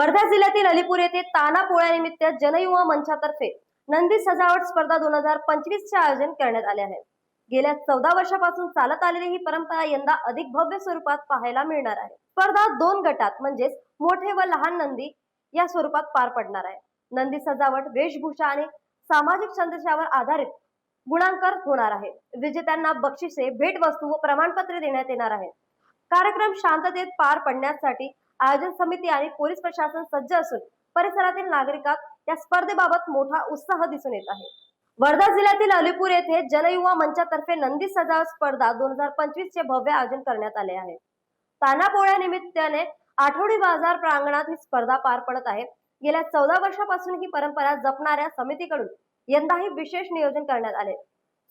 वर्धा जिल्ह्यातील अलीपूर येथे ताना पोळ्यानिमित्त जनयुवा मंचातर्फे नंदी सजावट स्पर्धा दोन हजार पंचवीस चे आयोजन करण्यात आले आहे. गेल्या चौदा वर्षापासून चालत आलेली ही परंपरा यंदा अधिक भव्य स्वरूपात पाहायला मिळणार आहे. स्पर्धा दोन गटात म्हणजेच मोठे व लहान नंदी या स्वरूपात पार पडणार आहे. नंदी सजावट वेशभूषा आणि सामाजिक संदेशावर आधारित गुणांकर होणार आहे. विजेत्यांना बक्षिसे भेटवस्तू व प्रमाणपत्रे देण्यात येणार आहे. कार्यक्रम शांततेत पार पडण्यासाठी आयोजन समिती आणि पोलीस प्रशासन सज्ज असून परिसरातील नागरिकात या स्पर्धेबाबत मोठा उत्साह दिसून येत आहे. वर्धा जिल्ह्यातील अलीपूर येथे जनयुवा मंचातर्फे नंदी सजावट स्पर्धा दोन हजार पंचवीस चे भव्य आयोजन करण्यात आले आहे. ताना पोळ्या निमित्ताने आठवडी बाजार प्रांगणात ही स्पर्धा पार पडत आहे. गेल्या चौदा वर्षापासून ही परंपरा जपणाऱ्या समितीकडून यंदाही विशेष नियोजन करण्यात आले.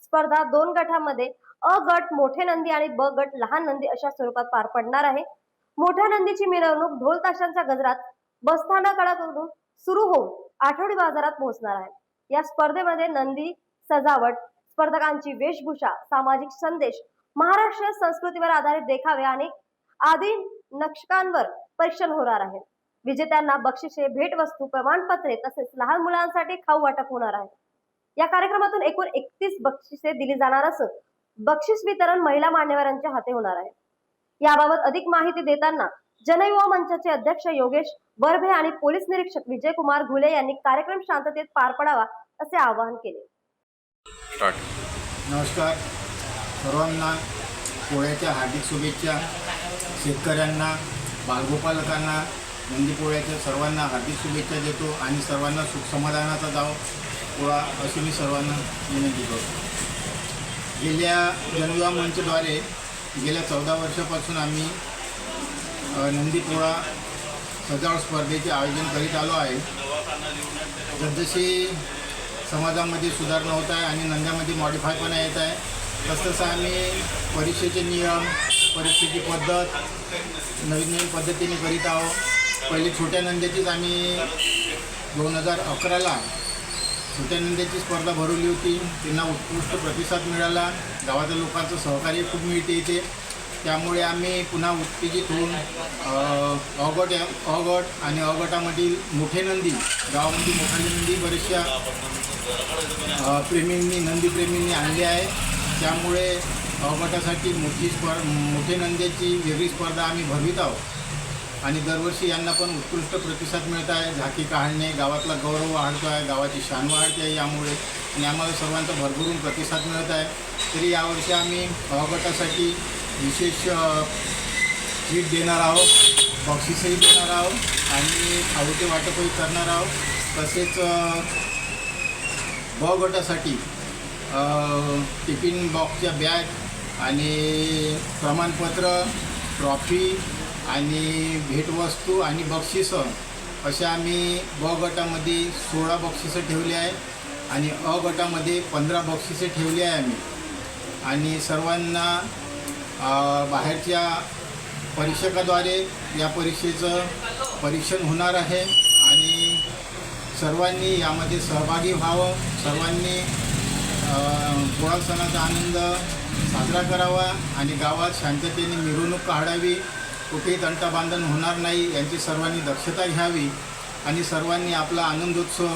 स्पर्धा दोन गटामध्ये अ गट मोठे नंदी आणि ब गट लहान नंदी अशा स्वरूपात पार पडणार आहे. मोठ्या नंदीची मिरवणूक ढोल ताशांच्या गजरात बसस्थानकाकडून सुरू होऊन आठवडी बाजारात पोहोचणार आहे. या स्पर्धेमध्ये नंदी सजावट स्पर्धकांची वेशभूषा सामाजिक संदेश महाराष्ट्र संस्कृतीवर आधारित देखावे आणि आदी नक्षकांवर परीक्षण होणार आहे. विजेत्यांना बक्षिसे भेटवस्तू प्रमाणपत्रे तसेच लहान मुलांसाठी खाऊ वाटप होणार आहे. या कार्यक्रमातून एकूण एकतीस बक्षिसे दिली जाणार असून बक्षीस वितरण महिला मान्यवरांच्या हाती होणार आहे. याबाबत अधिक माहिती देताना जनयुवा मंचाचे अध्यक्ष योगेश वरभे आणि पोलीस निरीक्षक विजयकुमार घुले यांनी कार्यक्रम शांततेत पार पडावा असे आवाहन केले. स्टार्ट. नमस्कार. सर्वांना पोळ्याच्या हार्दिक शुभेच्छा. शेतकऱ्यांना बालगोपालकांना नंदीपोळ्याच्या सर्वांना हार्दिक शुभेच्छा देतो आणि सर्वांना सुख समाधानाचा जाव पोळा अशी मी सर्वांना विनंती करतो. गेल्या जनविवाह मंचद्वारे गेल्या चौदा वर्षापासून आम्ही अ, नंदीपोळा सजावट स्पर्धेचे आयोजन करीत आलो आहे. जसजशी समाजामध्ये सुधारणा होत आहे आणि नंद्यामध्ये मॉडिफायपणा येत आहे. तसतसं आम्ही परीक्षेचे नियम परीक्षेची पद्धत नवीन नवीन पद्धतीने करीत आहोत. पहिले छोट्या नंद्याचीच आम्ही दोन हजार अकराला छोट्या स्पर्धा भरवली होती. त्यांना उत्कृष्ट प्रतिसाद मिळाला. गावातील लोकांचं सहकार्य खूप मिळते इथे. त्यामुळे आम्ही पुन्हा उत्तेजित होऊन अवगट अवगट या- आणि अवगटामधील मोठे नंदी गावामध्ये मोठ्या नंदी बरेचशा प्रेमींनी नंदीप्रेमींनी आणली आहे. त्यामुळे अवगटासाठी मोठी स्पर् मोठे नंद्याची वेगळी स्पर्धा आम्ही भरवित आहोत. आणि दरवर्षी यांना पण उत्कृष्ट प्रतिसाद मिळत आहे. झाकी काढणे गावातला गौरव वाढतो आहे गावाची शान वाढते आहे यामुळे. आणि आम्हाला सर्वांचा भरभरून प्रतिसाद मिळत आहे. तरी यावर्षी आम्ही अ गटासाठी विशेष किट देणार आहोत बक्षीसही देणार आहोत आणि खाऊचे वाटपही करणार आहोत. तसेच अ, गटासाठी टिफिन बॉक्सच्या बॅग आणि प्रमाणपत्र ट्रॉफी आणि भेटवस्तू आणि बक्षिसं अशा आम्ही ब गटामध्ये सोळा बक्षिसं ठेवली आहे आणि अ गटामध्ये पंधरा बक्षिसे ठेवली आहे आम्ही. आणि सर्वांना बाहेरच्या परीक्षकाद्वारे या परीक्षेचं परीक्षण होणार आहे आणि सर्वांनी यामध्ये सहभागी व्हावं. सर्वांनी अ, पोळा सणाचा आनंद साजरा करावा आणि गावात शांततेने मिरवणूक काढावी. कुठेही तंटाबांधन होणार नाही. यांची सर्वांनी दक्षता घ्यावी आणि सर्वांनी आपला आनंदोत्सव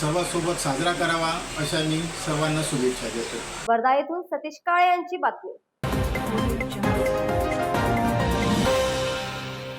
सर्वांसोबत साजरा करावा अशा मी सर्वांना शुभेच्छा देतो. वर्धा येथून सतीश काळे यांची बातमी.